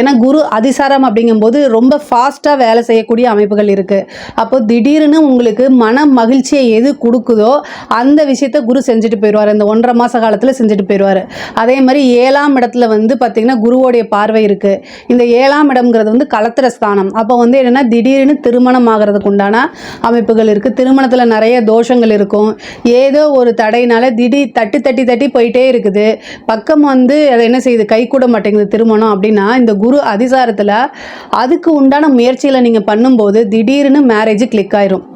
ஏன்னா குரு அதிசாரம் அப்படிங்கும்போது ரொம்ப ஃபாஸ்ட்டாக வேலை செய்யக்கூடிய அமைப்புகள் இருக்குது அப்போ திடீர்னு உங்களுக்கு மன மகிழ்ச்சியை எது கொடுக்குதோ அந்த விஷயத்த குரு செஞ்சுட்டு போயிடுவார். இந்த ஒன்றரை மாத காலத்தில் செஞ்சுட்டு போயிடுவார். அதே மாதிரி ஏழாம் இடத்துல வந்து பார்த்திங்கன்னா குருவோடைய பார்வை இருக்குது இந்த ஏழாம் இடம்ங்கிறது வந்து கலத்திர ஸ்தானம். அப்போ வந்து என்னென்னா திடீர்னு திருமணம் ஆகிறதுக்கு உண்டான அமைப்புகள் இருக்குது திருமணத்தில் நிறைய தோஷங்கள் இருக்கும். ஏதோ ஒரு தடையினால திடீர் தட்டி தட்டி தட்டி போயிட்டே இருக்குது. பக்கம் வந்து அதை என்ன செய்யுது? கை கூட மாட்டேங்குது திருமணம் அப்படின்னா இந்த குரு அதிசாரத்தில் அதுக்கு உண்டான முயற்சியில் நீங்கள் பண்ணும்போது திடீர்னு மேரேஜ் கிளிக் ஆயிரும்.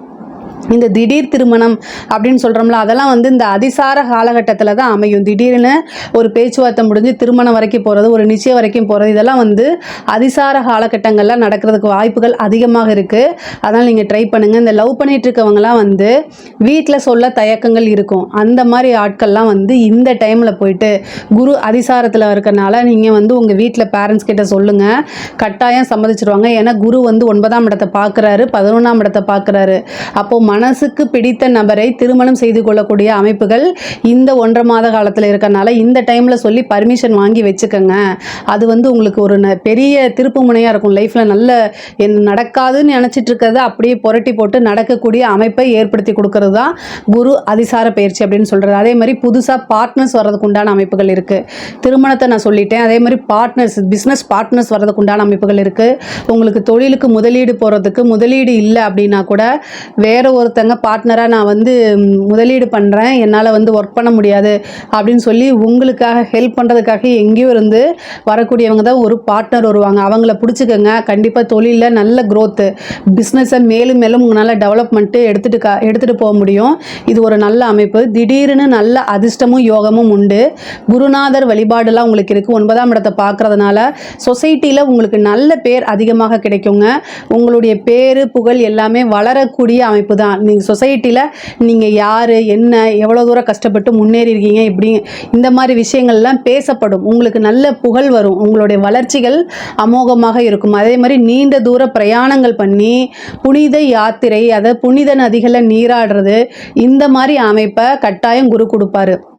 இந்த திடீர் திருமணம் அப்படின்னு சொல்கிறோம்ல அதெல்லாம் வந்து இந்த அதிசார காலகட்டத்தில் தான் அமையும். திடீர்னு ஒரு பேச்சுவார்த்தை முடிஞ்சு திருமணம் வரைக்கும் போகிறது ஒரு நிச்சயம் வரைக்கும் போகிறது இதெல்லாம் வந்து அதிசார காலகட்டங்களில் நடக்கிறதுக்கு வாய்ப்புகள் அதிகமாக இருக்குது அதனால் நீங்கள் ட்ரை பண்ணுங்கள் இந்த லவ் பண்ணிகிட்டு இருக்கவங்கலாம் வந்து வீட்டில் சொல்ல தயக்கங்கள் இருக்கும். அந்த மாதிரி ஆட்கள்லாம் வந்து இந்த டைமில் போயிட்டு குரு அதிசாரத்தில் இருக்கறனால நீங்கள் வந்து உங்கள் வீட்டில் பேரண்ட்ஸ் கிட்ட சொல்லுங்கள் கட்டாயம் சம்மதிச்சிருவாங்க. ஏன்னா குரு வந்து ஒன்பதாம் இடத்தை பார்க்குறாரு பதினொன்றாம் இடத்தை பார்க்குறாரு. அப்போது மனசுக்கு பிடித்த நபரை திருமணம் செய்து கொள்ளக்கூடிய அமைப்புகள் இந்த ஒன்றரை மாத காலத்தில் இருக்கனால இந்த டைமில் சொல்லி பர்மிஷன் வாங்கி வச்சுக்கோங்க. அது வந்து உங்களுக்கு ஒரு ந- பெரிய திருப்பு முனையாக இருக்கும். லைஃப்பில் நல்ல என் நடக்காதுன்னு நினச்சிட்டு இருக்கிறத அப்படியே புரட்டி போட்டு நடக்கக்கூடிய அமைப்பை ஏற்படுத்தி கொடுக்கறது தான் குரு அதிசார பயிற்சி அப்படின்னு சொல்கிறது அதே மாதிரி புதுசாக பார்ட்னர்ஸ் வர்றதுக்கு உண்டான அமைப்புகள் இருக்குது திருமணத்தை நான் சொல்லிட்டேன். அதே மாதிரி பார்ட்னர்ஸ் பிஸ்னஸ் பார்ட்னர்ஸ் வர்றதுக்கு உண்டான அமைப்புகள் இருக்குது உங்களுக்கு தொழிலுக்கு முதலீடு போகிறதுக்கு முதலீடு இல்லை அப்படின்னா கூட வேற ஒருத்தங்க பார்ட்னராக நான் வந்து முதலீடு பண்ணுறேன் என்னால் வந்து ஒர்க் பண்ண முடியாது அப்படின்னு சொல்லி உங்களுக்காக ஹெல்ப் பண்ணுறதுக்காக எங்கேயும் இருந்து வரக்கூடியவங்க தான் ஒரு பார்ட்னர் வருவாங்க. அவங்கள பிடிச்சிக்கோங்க. கண்டிப்பாக தொழிலில் நல்ல க்ரோத்து பிஸ்னஸை மேலும் மேலும் உங்களால் டெவலப்மெண்ட்டு எடுத்துகிட்டு கா எடுத்துகிட்டு போக முடியும். இது ஒரு நல்ல அமைப்பு. திடீர்னு நல்ல அதிர்ஷ்டமும் யோகமும் உண்டு. குருநாதர் வழிபாடுலாம் உங்களுக்கு இருக்குது ஒன்பதாம் இடத்தை பார்க்குறதுனால சொசைட்டியில் உங்களுக்கு நல்ல பேர் அதிகமாக கிடைக்குங்க. உங்களுடைய பேர் புகழ் எல்லாமே வளரக்கூடிய அமைப்பு தான். நீங்கள் சொசைட்டியில் நீங்கள் யார் என்ன எவ்வளோ தூரம் கஷ்டப்பட்டு முன்னேறி இருக்கீங்க இப்படி இந்த மாதிரி விஷயங்கள்லாம் பேசப்படும். உங்களுக்கு நல்ல புகழ் வரும். உங்களுடைய வளர்ச்சிகள் அமோகமாக இருக்கும். அதே மாதிரி நீண்ட தூர பிரயாணங்கள் பண்ணி புனித யாத்திரை அதாவது புனித நதிகளில் நீராடுறது இந்த மாதிரி அமைப்பை கட்டாயம் குரு கொடுப்பாரு.